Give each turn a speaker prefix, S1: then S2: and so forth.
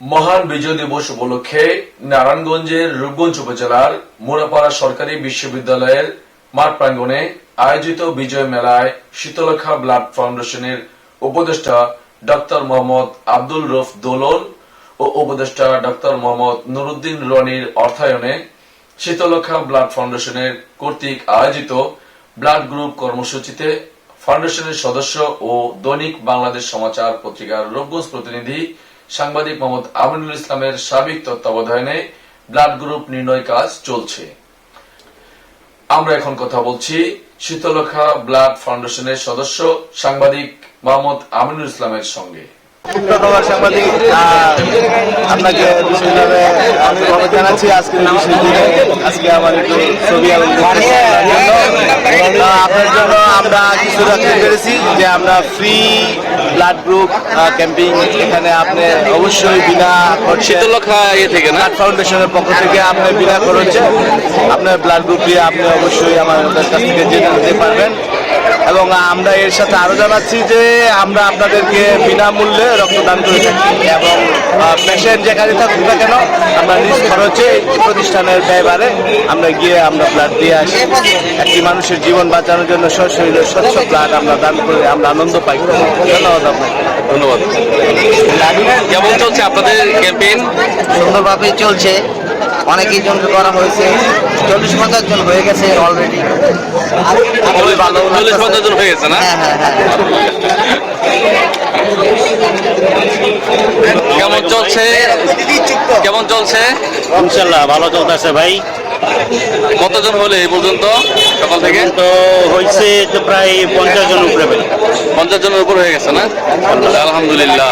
S1: মহান বিজয় দিবস উপলক্ষে নারায়ণগঞ্জের রূপগঞ্জ উপজেলার মোড়াপাড়া সরকারি বিশ্ববিদ্যালয়ের মাঠ প্রাঙ্গণে আয়োজিত বিজয় মেলায় শীতলক্ষা ব্লাড ফাউন্ডেশনের উপদেষ্টা ডক্টর মোহাম্মদ আব্দুল রফ দোলন ও উপদেষ্টা ডক্টর মোহাম্মদ নুরুদ্দিন রনির অর্থায়নে শীতলক্ষা ব্লাড ফাউন্ডেশনের কর্তৃক আয়োজিত ব্লাড গ্রুপ কর্মসূচিতে ফাউন্ডেশনের সদস্য ও দৈনিক বাংলাদেশ সমাচার পত্রিকার রূপগঞ্জ প্রতিনিধি সাংবাদিক মোহাম্মদ আমিনুল ইসলামের সার্বিক তত্ত্বাবধানে ব্লাড গ্রুপ নির্ণয় কাজ চলছে। আমরা এখন কথা বলছি শীতলক্ষা ব্লাড ফাউন্ডেশনের সদস্য সাংবাদিক মোহাম্মদ আমিনুল ইসলামের সঙ্গে।
S2: আপনাকে আজকে আমার একটু ছবি আপনার জন্য আমরা কিছু রাখতে পেরেছি যে আমরা ফ্রি ব্লাড গ্রুপ ক্যাম্পিং এখানে আপনি অবশ্যই বিনা খরচে
S3: শীতলক্ষা ইয়ে থেকে না?
S2: ব্লাড ফাউন্ডেশনের পক্ষ থেকে আপনি বিনা খরচে আপনার ব্লাড গ্রুপ দিয়ে আপনি অবশ্যই আমার কাছ থেকে জেনে নিতে পারবেন। এবং আমরা এর সাথে আরও জানাচ্ছি যে আমরা আপনাদেরকে বিনামূল্যে রক্তদান করে থাকি এবং পেশেন্ট যেখানে থাকুক না কেন আমরা নিজ খরচে প্রতিষ্ঠানের ব্যয়বারে আমরা গিয়ে আমরা ব্লাড দিয়ে আসি। একটি মানুষের জীবন বাঁচানোর জন্য সশরীরে স্বচ্ছ ব্লাড আমরা দান করে আমরা আনন্দ পাই। ধন্যবাদ আপনাকে।
S3: ধন্যবাদ। কেমন চলছে আপনাদের ক্যাম্পেইন?
S4: সুন্দরভাবেই চলছে। অনেকেই জন করা হয়েছে। চল্লিশ পঞ্চাশ জন হয়ে গেছে অলরেডি
S3: চল্লিশ চল্লিশ পঞ্চাশ জন হয়ে গেছে না?
S4: হ্যাঁ হ্যাঁ হ্যাঁ।
S3: কেমন চলছে? কেমন চলছে?
S5: ইনশাল্লাহ ভালো চলতেছে ভাই।
S3: কতজন হলে এই পর্যন্ত? সকাল থেকে?
S5: তো হয়েছে তো প্রায় পঞ্চাশ জন উপরে
S3: পঞ্চাশ জনের উপর হয়ে গেছে না? আলহামদুলিল্লাহ।